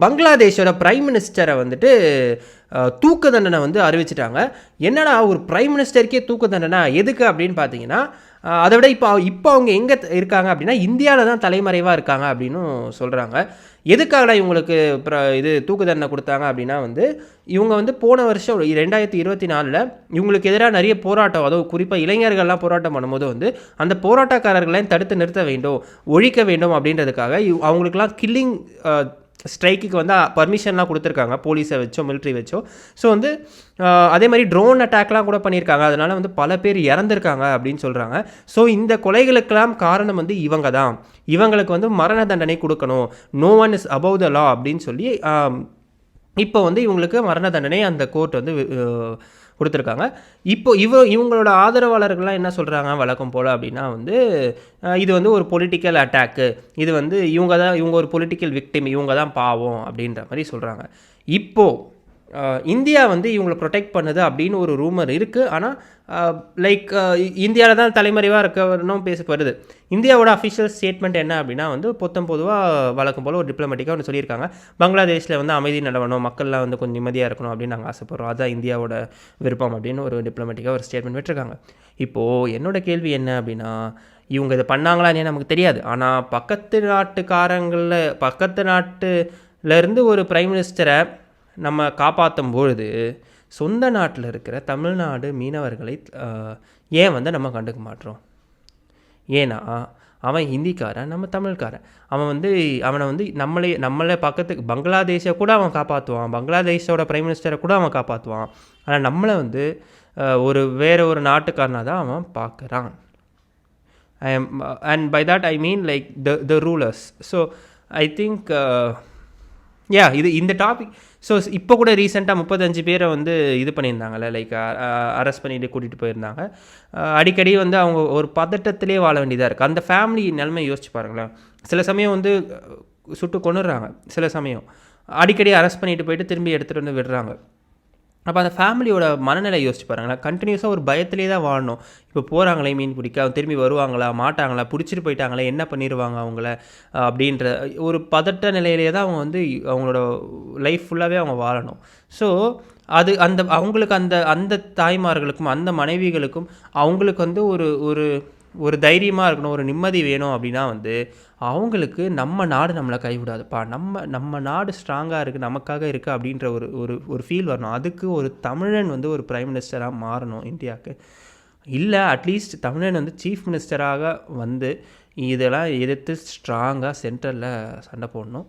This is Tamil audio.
பங்களாதேஷோட பிரைம் மினிஸ்டரை வந்துட்டு தூக்கு தண்டனை வந்து அறிவிச்சிட்டாங்க. என்னடா ஒரு பிரைம் மினிஸ்டருக்கே தூக்கு தண்டனை? எதுக்கு அப்படின்னு பார்த்தீங்கன்னா அதை விட இப்போ இப்போ அவங்க எங்கே இருக்காங்க அப்படின்னா இந்தியாவில் தான் தலைமறைவாக இருக்காங்க அப்படின்னும் சொல்கிறாங்க எதுக்காகடா இவங்களுக்கு இது தூக்கு தண்டனை கொடுத்தாங்க அப்படின்னா வந்து இவங்க வந்து போன வருஷம் ரெண்டாயிரத்தி இருபத்தி நாலில் இவங்களுக்கு எதிராக நிறைய போராட்டம் அதுவும் குறிப்பாக இளைஞர்கள்லாம் போராட்டம் பண்ணும்போது வந்து அந்த போராட்டக்காரர்களையும் தடுத்து நிறுத்த வேண்டும் ஒழிக்க வேண்டும் அப்படின்றதுக்காக இவ்- அவங்களுக்குலாம் கில்லிங் ஸ்ட்ரைக்குக்கு வந்து பர்மிஷன்லாம் கொடுத்துருக்காங்க. போலீஸை வச்சோ மிலிட்ரி வச்சோ. ஸோ வந்து அதே மாதிரி ட்ரோன் அட்டாக்லாம் கூட பண்ணியிருக்காங்க. அதனால் வந்து பல பேர் இறந்துருக்காங்க அப்படின்னு சொல்கிறாங்க ஸோ இந்த கொலைகளுக்கெல்லாம் காரணம் வந்து இவங்க தான். இவங்களுக்கு வந்து மரண தண்டனை கொடுக்கணும். No one is above the law அப்படின்னு சொல்லி இப்போ வந்து இவங்களுக்கு மரண தண்டனை அந்த கோர்ட் வந்து கொடுத்துருக்காங்க. இப்போ இவ இவங்களோட ஆதரவாளர்கள்லாம் என்ன சொல்கிறாங்க வழக்கம் போல் அப்படின்னா வந்து இது வந்து ஒரு பொலிட்டிக்கல் அட்டாக்கு இது வந்து இவங்க தான் இவங்க ஒரு பொலிட்டிக்கல் விக்டிம் இவங்க தான் பாவம் அப்படின்ற மாதிரி சொல்கிறாங்க இப்போது இந்தியா வந்து இவங்களை ப்ரொடெக்ட் பண்ணுது அப்படின்னு ஒரு ரூமர் இருக்குது ஆனால் லைக் இந்தியாவில் தான் தலைமறைவாக இருக்கணும் பேசப்படுது. இந்தியாவோட அஃபிஷியல் ஸ்டேட்மெண்ட் என்ன அப்படின்னா வந்து பொத்தம் பொதுவாக வழக்கம் போல் ஒரு டிப்ளமேட்டிக்காக ஒன்று சொல்லியிருக்காங்க. பங்களாதேஷில் வந்து அமைதி நிலவணும் மக்கள்லாம் வந்து கொஞ்சம் நிம்மதியாக இருக்கணும் அப்படின்னு நாங்கள் ஆசைப்படுறோம். அதுதான் இந்தியாவோட விருப்பம் அப்படின்னு ஒரு டிப்ளமேட்டிக்காக ஒரு ஸ்டேட்மெண்ட் விட்டுருக்காங்க. இப்போது என்னோட கேள்வி என்ன அப்படின்னா இவங்க இதை பண்ணாங்களான்னு நமக்கு தெரியாது. ஆனால் பக்கத்து நாட்டுக்காரங்களில் பக்கத்து நாட்டுலேருந்து ஒரு ப்ரைம் மினிஸ்டரை நம்ம காப்பாற்றும் பொழுது சொந்த நாட்டில் இருக்கிற தமிழ்நாடு மீனவர்களை ஏன் வந்து நம்ம கண்டுக்க மாட்டோம்? ஏன்னா அவன் ஹிந்திக்காரன் நம்ம தமிழ்காரன். அவன் வந்து அவனை வந்து நம்மளே நம்மளே பக்கத்துக்கு பங்களாதேஷை கூட அவன் காப்பாற்றுவான் பங்களாதேஷோட பிரைம் மினிஸ்டரை கூட அவன் காப்பாற்றுவான் ஆனால் நம்மளை வந்து ஒரு வேறு ஒரு நாட்டுக்காரனாக தான் அவன் பார்க்குறான் I am and by by I mean like the the rulers so I think yeah இது இந்த டாபிக் ஸோ இப்போ கூட ரீசெண்டாக முப்பத்தஞ்சு பேரை வந்து இது பண்ணியிருந்தாங்கல்ல லைக் அரெஸ்ட் பண்ணிட்டு கூட்டிகிட்டு போயிருந்தாங்க. அடிக்கடி வந்து அவங்க ஒரு பதட்டத்திலே வாழ வேண்டியதாக இருக்குது அந்த ஃபேமிலி நிலைமை யோசிச்சு பாருங்களேன். சில சமயம் வந்து சுட்டு கொண்டுடுறாங்க சில சமயம் அடிக்கடி அரெஸ்ட் பண்ணிட்டு போயிட்டு திரும்பி எடுத்துகிட்டு வந்து விடுறாங்க. அப்போ அந்த ஃபேமிலியோட மனநிலை யோசிச்சு பாருங்களேன். கண்டினியூஸாக ஒரு பயத்திலே தான் வாழணும். இப்போ போகிறாங்களே மீன் பிடிக்க அவங்க திரும்பி வருவாங்களா மாட்டாங்களா பிடிச்சிட்டு போயிட்டாங்களே என்ன பண்ணிடுவாங்க அவங்கள? அப்படின்ற ஒரு பதட்ட நிலையிலே தான் அவங்க வந்து அவங்களோட லைஃப் ஃபுல்லாகவே அவங்க வாழணும். ஸோ அது அந்த அவங்களுக்கு அந்த அந்த தாய்மார்களுக்கும் அந்த மனைவிகளுக்கும் அவங்களுக்கு வந்து ஒரு ஒரு ஒரு தைரியமாக இருக்கணும் ஒரு நிம்மதி வேணும் அப்படின்னா வந்து அவங்களுக்கு நம்ம நாடு நம்மளை கைவிடாதுப்பா. நம்ம நம்ம நாடு ஸ்ட்ராங்காக இருக்குது நமக்காக இருக்குது அப்படின்ற ஒரு ஒரு ஒரு ஃபீல் வரணும். அதுக்கு ஒரு தமிழன் வந்து ஒரு ப்ரைம் மினிஸ்டராக மாறணும் இந்தியாவுக்கு. இல்லை அட்லீஸ்ட் தமிழன் வந்து சீஃப் மினிஸ்டராக வந்து இதெல்லாம் எதிர்த்து ஸ்ட்ராங்காக சென்ட்ரலில் சண்டை போடணும்.